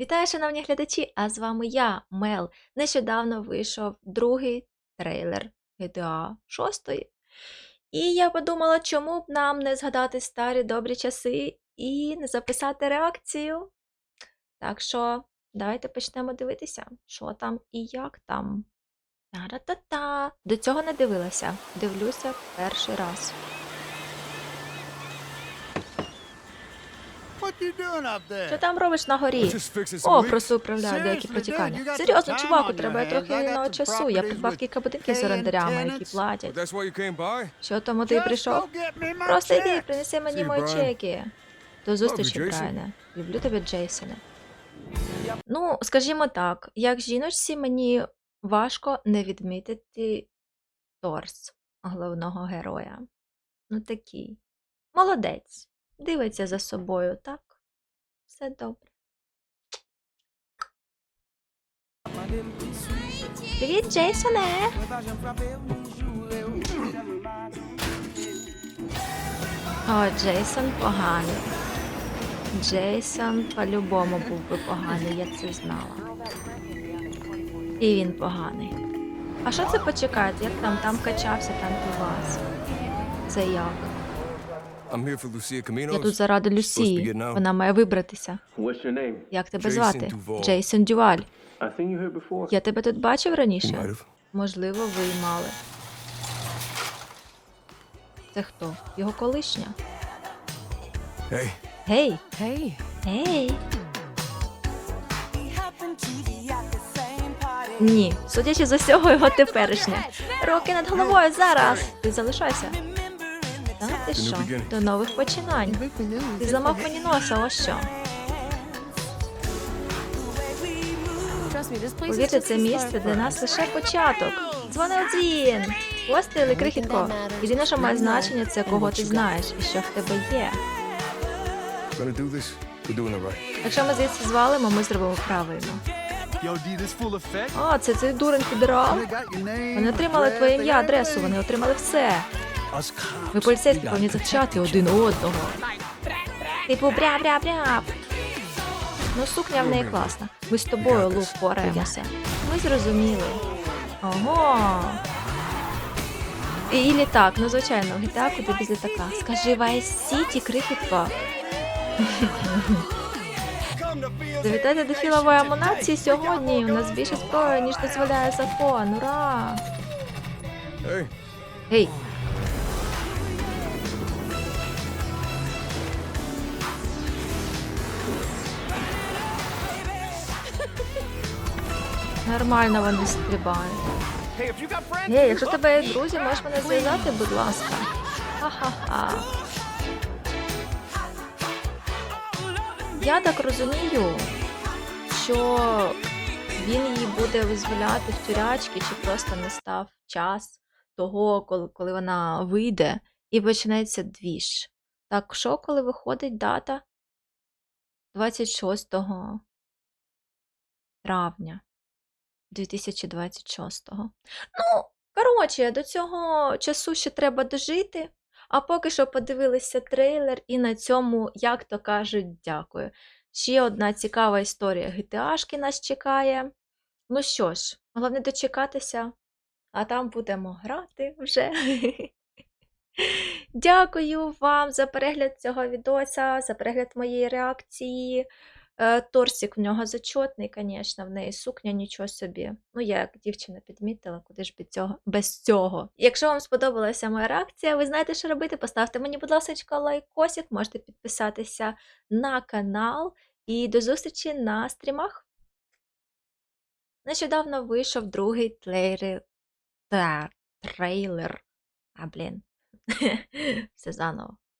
Вітаю, шановні глядачі! А з вами я, Мел. Нещодавно вийшов другий трейлер GTA 6. І я подумала, чому б нам не згадати старі добрі часи і не записати реакцію. Так що, давайте почнемо дивитися, що там і як там. Та-ра-та-та. До цього не дивилася. Дивлюся перший раз. Що там робиш на горі? О, просто управляю деякі протікання. Серйозно, чуваку, треба трохи. Вільного часу. Я придбав кілька будинків з орендарями, які платять. Що тому ти прийшов? Просто йди, принеси мені мої чеки. До зустрічі. Брайане. Люблю тебе, Джейсоне. Ну, скажімо так, як жіночці мені важко не відмітити торс головного героя. Ну такий. Молодець. Дивиться за собою, так? Все добре. Привіт, Джейсоне! О, Джейсон поганий. Джейсон по-любому був би поганий, я це знала. І він поганий. А що це почекати? Як там? Там качався, там півас. Це як? Я тут заради Люсії. Вона має вибратися. Як тебе звати? Джейсон Дюваль. Я тебе тут бачив раніше? Можливо, ви й мали. Це хто? Його колишня? Hey, Гей! Hey. Гей! Ні, судячи з усього його теперішнє. Руки над головою зараз! Ти залишайся. Та ти що? До нових починань. Ти зламав мені носа, ось що. Повірте, це місце для нас лише початок. Дзвони один. Постріли, крихітко. Єдине, що має значення, це кого ти знаєш і що в тебе є. Якщо ми звідси звалимо, ми зробимо правильно. О, це цей дурень федерал. Вони отримали твоє ім'я, адресу, вони отримали все. Ви поліцейські повинні захищати один одного. Типу бря-бря-бря. Ну, сукня в неї класна. Ми з тобою, Лу, впораємося. Ми зрозуміли. Ого. І, і літак, ну звичайно, GTA куди без літака. Скажи Vice City, крихітко. Завітайте до філової амунації сьогодні. У нас більше зброї, ніж дозволяє закон. Ура! Hey, Нормально вони стрибають. Гей, якщо тебе є друзі, можеш мене зв'язати, будь ласка. Ха-ха-ха. Я так розумію, що він її буде визволяти в тюрячки, чи просто не став час того, коли, коли вона вийде, і почнеться двіж. Так що, коли виходить дата 26 травня 2026. Ну, коротше, до цього часу ще треба дожити. А поки що подивилися трейлер, і на цьому, як то кажуть, дякую. Ще одна цікава історія GTA-шки нас чекає. Ну що ж, головне дочекатися, а там будемо грати вже. Дякую вам за перегляд цього відоса, за перегляд моєї реакції. Е, Торсик в нього зачотний, звісно, в неї сукня, нічого собі. Ну, я як дівчина підмітила, куди ж без цього, без цього. Якщо вам сподобалася моя реакція, ви знаєте, що робити. Поставте мені, будь ласка, лайкосик, можете підписатися на канал. І до зустрічі на стрімах. Нещодавно вийшов другий трейлер. Та, трейлер. А, блін. Все заново.